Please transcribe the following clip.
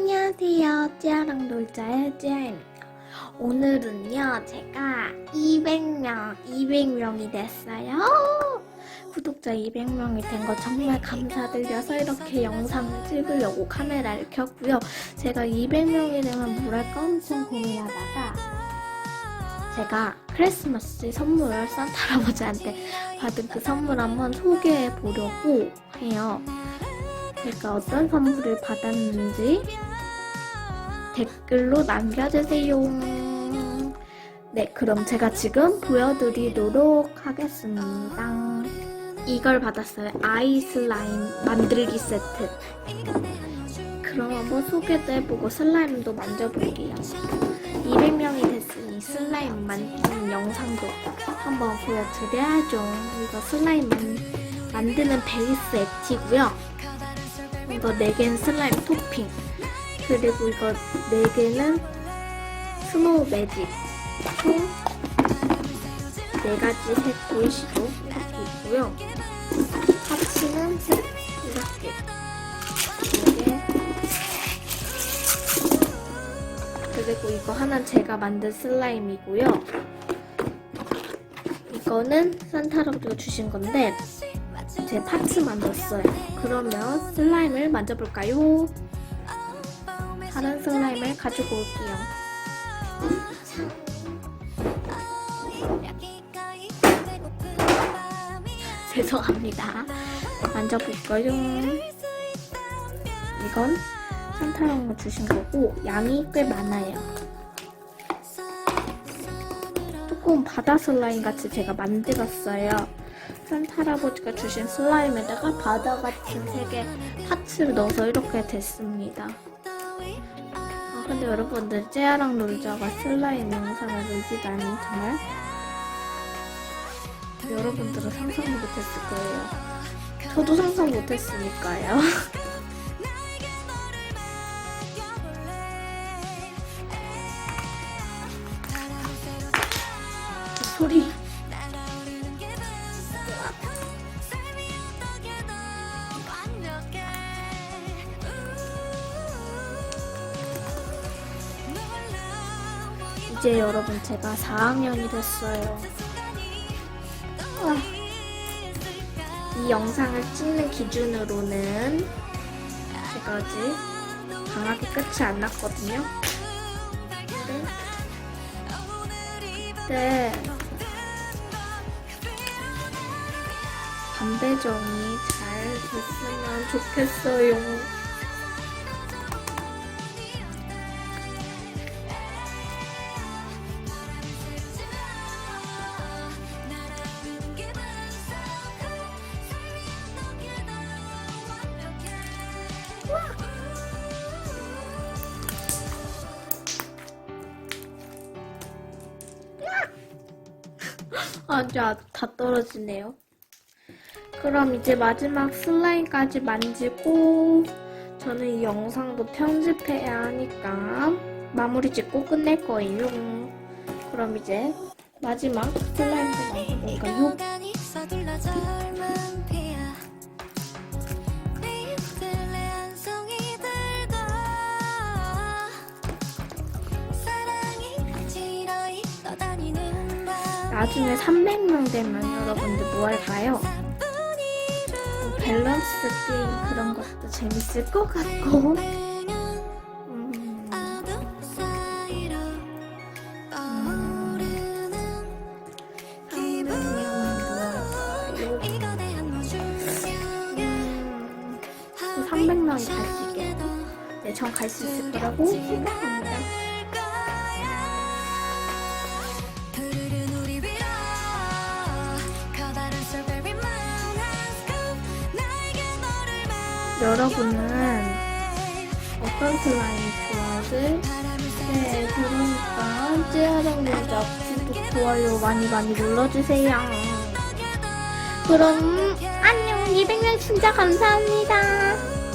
안녕하세요. 찌아랑 놀자의 찌아입니다. 오늘은요, 제가 200명, 200명이 됐어요. 구독자 200명이 된 거 정말 감사드려서 이렇게 영상을 찍으려고 카메라를 켰고요. 제가 200명이 되면 뭘 할까 엄청 고민하다가 제가 크리스마스 선물을 산타 할아버지한테 받은 그 선물 한번 소개해 보려고 해요. 제가 어떤 선물을 받았는지 댓글로 남겨주세요. 네, 그럼 제가 지금 보여드리도록 하겠습니다. 이걸 받았어요. 아이 슬라임 만들기 세트. 그럼 한번 소개도 해보고 슬라임도 만져볼게요. 200명이 됐으니 슬라임 만드는 영상도 한번 보여드려야죠. 이거 슬라임 만, 만드는 베이스 액티고요. 이거 4개는 슬라임 토핑 그리고 이거 4개는 스노우 매직 총 4가지 색 보이시죠? 이렇게 있고요 파츠는 이렇게 4개 그리고 이거 하나는 제가 만든 슬라임이고요 이거는 산타 할아버지가 주신 건데 제 파츠 만들었어요. 그러면 슬라임을 만져볼까요? 다른 슬라임을 가지고 올게요. 죄송합니다. 만져볼까요? 이건 산타랑가 주신 거고 양이 꽤 많아요. 조금 바다 슬라임 같이 제가 만들었어요. 산타 할아버지가 주신 슬라임에다가 바다 같은 색의 파츠를 넣어서 이렇게 됐습니다. 아, 근데 여러분들 째아랑 놀자가 슬라임 영상을 놀기다니 정말 여러분들은 상상도 못했을 거예요. 저도 상상 못했으니까요. 소리. 이제 여러분 제가 4학년이 됐어요. 아, 이 영상을 찍는 기준으로는 제가 아직 방학이 끝이 안 났거든요. 그때 반배정이 잘 됐으면 좋겠어요. 아주 다 떨어지네요. 그럼 이제 마지막 슬라임까지 만지고 저는 이 영상도 편집해야 하니까 마무리 짓고 끝낼 거예요. 그럼 이제 마지막 슬라임도 만져볼까요? 나중에 300명 되면 여러분들 뭐 할까요? 뭐 밸런스 게임 그런 것도 재밌을 것 같고 음, 어둠 사이로 떠오르는 기분 300명은 이거 대한 모습이면 300명이 갈 수 있게 네, 전 갈 수 있을 거라고 생각합니다. 여러분은 어떤 슬라임? 바람을 네, 그러니까 찌아랑 놀자 구독, 좋아요 많이 많이 눌러주세요. 그럼 안녕 200명 진짜 감사합니다.